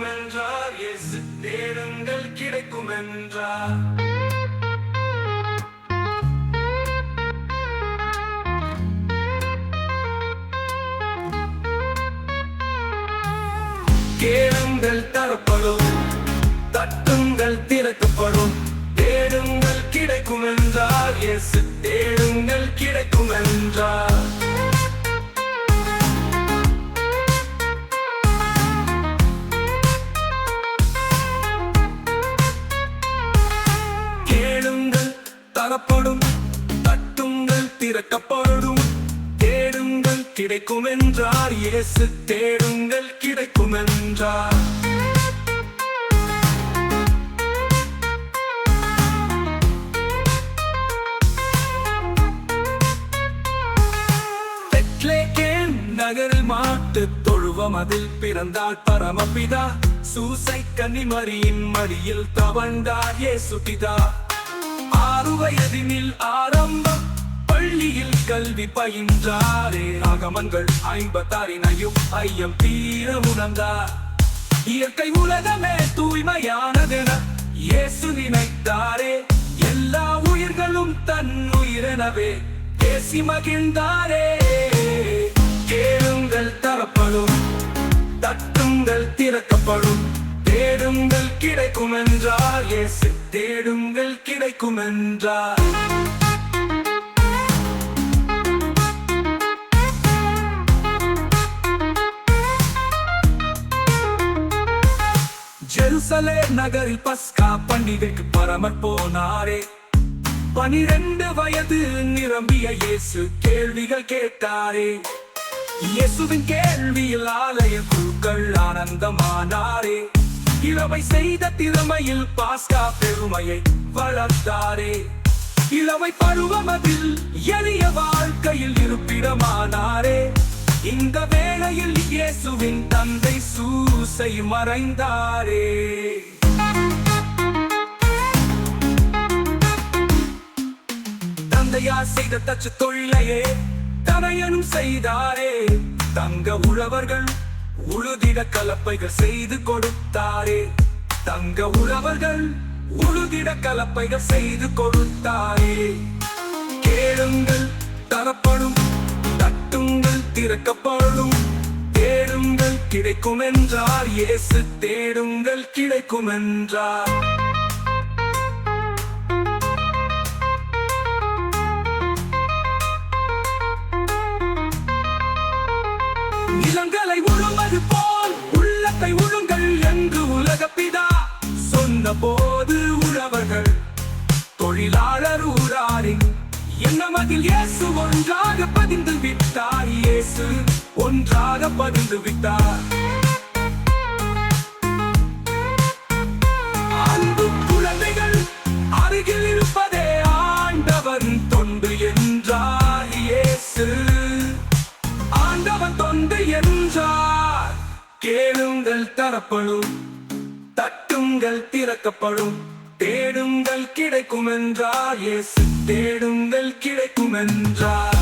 கிடைக்கும் என்றார் எஸ் தேடுங்கள் கிடைக்கும் என்றார் கேளுங்கள் தரப்படும் தட்டுங்கள் திறக்கப்படும் தேடுங்கள் கிடைக்கும் என்றார் எஸ் திறக்கப்படும் தேடுங்கள் கிடைக்கும் என்றார் இயேசு தேடுங்கள் கிடைக்கும் என்றார் நகரில் மாட்டு தொழுவம் அதில் பிறந்தாள் பரமபிதா. சூசை கன்னிமரியின் மடியில் தவழ்ந்தார் ஏ சுட்டிதா ஆறு வயதினில் ஆரம்பம் கல்வி பயின்றாரே. ஆகமங்கள் ஐம்பத்தாறினையும் ஐயம் தீர உணர்ந்தார். இயற்கை உலகமே தூய்மையானதென இயேசு நினைத்தாரே. எல்லா உயிர்களும் தன் உயிரெனவே பேசி மகிழ்ந்தாரே. கேளுங்கள் தரப்படும் தட்டுங்கள் திறக்கப்படும் தேடுங்கள் கிடைக்கும் என்றார் இயேசு தேடுங்கள் கிடைக்கும் என்றார் ஜெருசலே நகரில் பஸ்கா பண்டிகைக்கு பரமர் போனாரே. பனிரெண்டு வயது நிரம்பிய இயேசு கேள்விகள் கேட்டாரே. இயேசுவின் கேள்வியில் ஆலய குழுக்கள் ஆனந்தமானாரே. இளவை செய்த திறமையில் பாஸ்கா பெருமையை வளர்த்தாரே. இளவை பருவமதில் எளிய வாழ்க்கையில் இருப்பிடமானாரே. இந்த வேளையில் இயேசுவின் தந்தை சூசை மறைந்தாரே. தந்தையார் செய்த தச்சு தொழிலையே தனையனும் செய்தாரே. தங்க உழவர்கள் உழுதிட கலப்பைகள் செய்து கொடுத்தாரே. தங்க உழவர்கள் உழுதிட கலப்பைகள் செய்து கொடுத்தாரே. கேளுங்கள் தரப்படும் திறக்கப்பாடும் தேடுங்கள் கிடைக்கும் என்றார் இயேசு தேடுங்கள் கிடைக்கும் என்றார் நிலங்களை உழுவது போல் உள்ளத்தை உழுங்கள் என்று உலக பிதா சொன்ன போது உழவர்கள் தொழிலாளர் ஊராரின் என்ன மதில் இயேசு? ஒன்றாக பதிந்து விட்டார் இயேசு. ஒன்றாக பதிந்து விட்டார். அன்பு குழந்தைகள் அருகில் இருப்பதே ஆண்டவன் தொண்டு என்றார் இயேசு. ஆண்டவன் தொண்டு என்றார். கேளுங்கள் தரப்படும் தட்டுங்கள் திறக்கப்படும். தேடுங்கள் கிடைக்கும் என்றார் இயேசு தேடுங்கள் கிடைக்கும் என்றார்